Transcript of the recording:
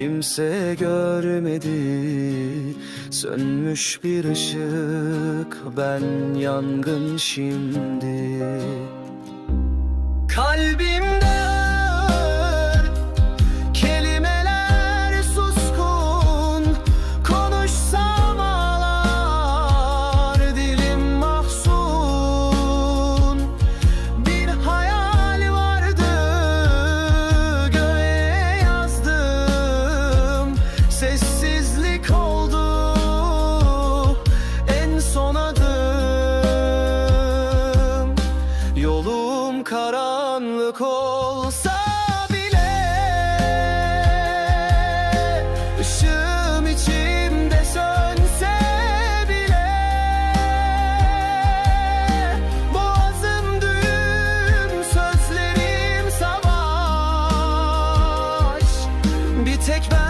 Kimse görmedi. Sönmüş bir ışık. Ben yangın şimdi en son adım Yolum karanlık olsa bile Işığım içimde sönse bile Boğazım düğüm sözlerim savaş. Bir tek ben